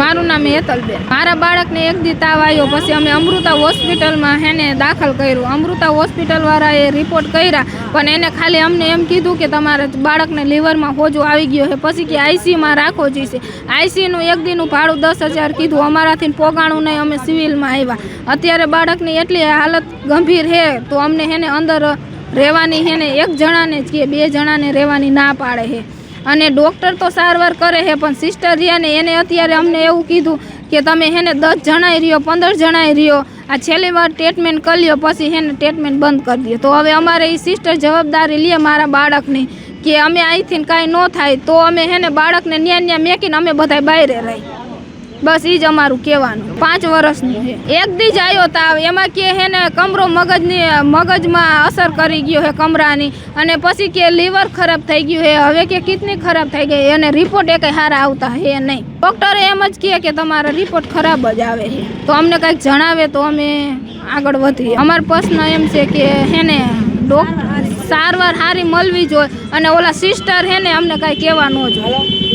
મારું નામ હેતલબેન. મારા બાળકને એક દી તાવ આવ્યો, પછી અમે અમૃતા હોસ્પિટલમાં હેને દાખલ કર્યું. અમૃતા હોસ્પિટલવાળાએ રિપોર્ટ કર્યા, પણ એને ખાલી અમને એમ કીધું કે તમારા બાળકને લીવરમાં હોજો આવી ગયો છે, પછી કે આઈસીયુમાં રાખો જોઈશે. આઈસીયુનું એક દીનું ભાડું દસ હજાર કીધું, અમારાથી પોગાણું નહીં, અમે સિવિલમાં આવ્યા. અત્યારે બાળકની એટલી હાલત ગંભીર છે, તો અમને હેને અંદર રહેવાની હેને એક જણાને જ કે, બે જણાને રહેવાની ના પાડે છે. અને ડૉક્ટર તો સારવાર કરે છે, પણ સિસ્ટર રહ્યા ને એને અત્યારે અમને એવું કીધું કે તમે હેને દસ જણાઈ રહ્યો, પંદર જણાઈ રહ્યો. આ છેલ્લી વાર ટ્રીટમેન્ટ કરી લ્યો પછી હેને ટ્રીટમેન્ટ બંધ કરી દે. તો હવે અમારે એ સિસ્ટર જવાબદારી લે મારા બાળકની કે અમે અહીંથી કાંઈ ન થાય. તો અમે હેને બાળકને ન્યા ન્યા મેકીને અમે બધા બહાર રહી બસ એ જ અમારું કહેવાનું. પાંચ વર્ષનું છે. એક દી જ આવ્યો તાવ એમાં કે હે ને કમરો મગજની, મગજમાં અસર કરી ગયો હે કમરાની. અને પછી કે લીવર ખરાબ થઈ ગયું હે, હવે કે કિડની ખરાબ થઈ ગઈ અને રિપોર્ટ એ કંઈ સારા આવતા હે નહીં. ડૉક્ટરે એમ જ કહે કે તમારા રિપોર્ટ ખરાબ જ આવે છે. તો અમને કંઈક જણાવે તો અમે આગળ વધીએ. અમારો પ્રશ્ન એમ છે કે હે ને ડોક્ટર સારવાર સારી મળવી જોઈએ અને ઓલા સિસ્ટર હે ને અમને કાંઈ કહેવા ન જોઈએ.